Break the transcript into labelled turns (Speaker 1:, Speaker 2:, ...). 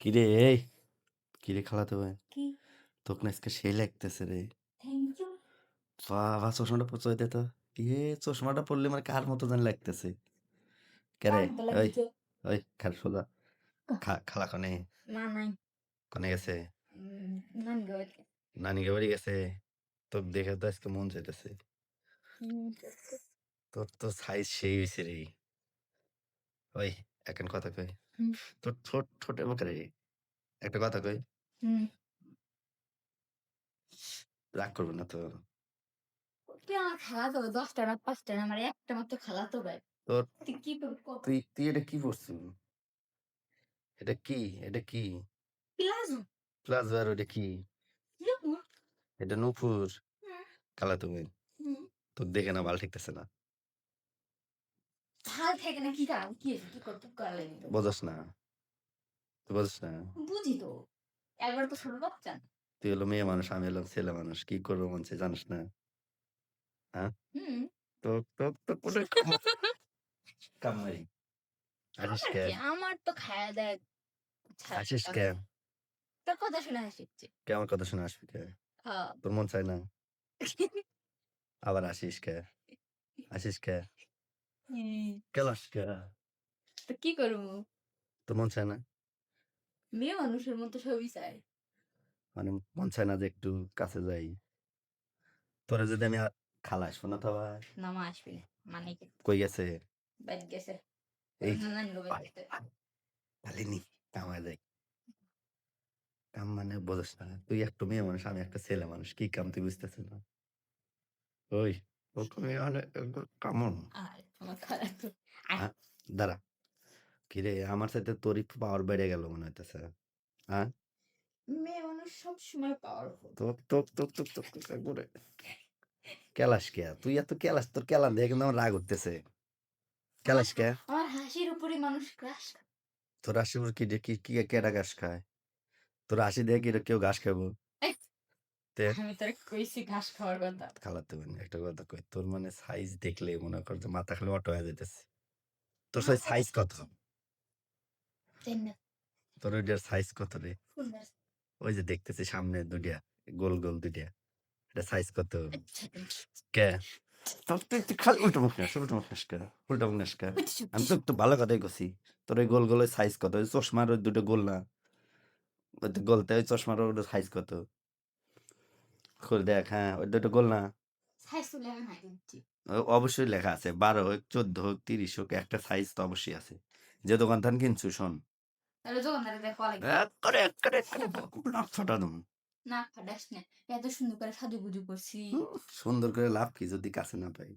Speaker 1: কিরে এই কিরে খালাতো ভাই?
Speaker 2: কি?
Speaker 1: তোকে না আজকে সেই লাগতেছে রে।
Speaker 2: থ্যাংক ইউ
Speaker 1: বাবা চশমাটা পচয় দে তো। এ চশমাটা পরলে মানে কার মতো জানি লাগতেছে। কেরে ওই ওই খার সোজা খা- খালা কনে?
Speaker 2: না নাই।
Speaker 1: কনে গেছে?
Speaker 2: উম, নান গো
Speaker 1: নানি বাড়ি গেছে? তোকে দেখে তো আজকে মন চাইতেছে। তোর তো সাইজ সেই হয়েছে রে। ওই এখন কথা কই। তোর ছোট মুখে রে একটা কথা কই। রাগ করব না তো।
Speaker 2: তুই খালা তো দশটা না পাঁচটা না আমার একটা মাত্র খালা তো ভাই।
Speaker 1: তোর
Speaker 2: তুই কি
Speaker 1: তুই তুই এটা কি করছিস? এটা কি? এটা কি?
Speaker 2: প্লাজো।
Speaker 1: প্লাস আর ওটা কি? এটা নুপুর। কালা তুমি। তোর দেখে না ভালো ঠিকতেছে না।
Speaker 2: ভালো থেকে না কি কাম কি কি করতে করলে
Speaker 1: বোঝাস না। তুই বোঝাস না।
Speaker 2: বুঝি তো। একবার তো ছোট বাচ্চা।
Speaker 1: তুই হলো মেয়ে মানুষ আমি হলাম ছেলে মানুষ। কি করব মন চাই জানিস না?
Speaker 2: হুম।
Speaker 1: তো তো তো কোথায় কামারি আসিস কে?
Speaker 2: আমার তো খায়া দেয়
Speaker 1: আসিস কে
Speaker 2: তোর কথা শুনে হাসিচ্ছে
Speaker 1: কে আমার কথা শুনে আসবি কে?
Speaker 2: হ্যাঁ।
Speaker 1: তোর মন না? আবার আসিস কে? আসিস কে? কে
Speaker 2: তো কি করব
Speaker 1: তোর মন চায় না
Speaker 2: মেয়ে মানুষের মতো সবই চাই
Speaker 1: মানে মন চায় না যে একটু কাছে যাই তোরা যদি আমি আ- খালাস শোনা তো আবার
Speaker 2: নামা আসবি না মানে
Speaker 1: কই গেছে
Speaker 2: বাইক গেছে
Speaker 1: এই পালিনি কামায় যাই কাম মানে বোঝাস না তুই একটু মেয়ে মানুষ আমি একটা ছেলে মানুষ কি কাম তুই বুঝতেছিস না ওই মানে কামন?
Speaker 2: আর তো
Speaker 1: দাঁড়া। কিরে আমার সাথে তোরই পাওয়ার বেড়ে গেল মনে হইতেছে হ্যাঁ
Speaker 2: মেয়ে মানুষ সব সময় পাওয়ারফুল
Speaker 1: তোক তোক তোক তোক তোক তোক একবারে কেলাস কে? তুই এত কেলাস তোর কেলান দেখে কিন্তু আমার রাগ উঠতেছে। কেলাস কে?
Speaker 2: আমার হাসির উপরে মানুষ ক্রাশ
Speaker 1: তোর আশিপুর কি কি কি কেটা ঘাস খায়? তোর হাসি দেখে কি কেউ ঘাস খাব
Speaker 2: আমি তোর কইছি ঘাস খাওয়ার কথা।
Speaker 1: খালাতে মানে একটা কথা কই তোর মানে সাইজ দেখলে মনে কর যে মাথা খালি অটো হয়ে যেতেছে তোর সেই সাইজ কত? তোর ওইটার সাইজ কত রে? ওই যে দেখতেছি সামনে দুইটা গোল গোল দুইটা। এটা সাইজ কত?
Speaker 2: আচ্ছা
Speaker 1: কে? তোর তুই তুই খালি উল্টো মুখ নাস উল্টো মুখ নাস উল্টো মুখ নাস আমি তো একটু ভালো কথাই কছি তোর ওই গোল গোলের সাইজ কত? ওই চশমার ওই দুটো গোল না? ওই গোলতে ওই চশমার ওটা সাইজ কত? খুলে দেখ হ্যাঁ ওই দুটো গোল না? অবশ্যই লেখা আছে। বারো হোক চোদ্দ হোক তিরিশ হোক একটা সাইজ তো অবশ্যই আছে। যে দোকান থান কিনছু শোন। সুন্দর করে লাভ কি যদি কাছে না পাই?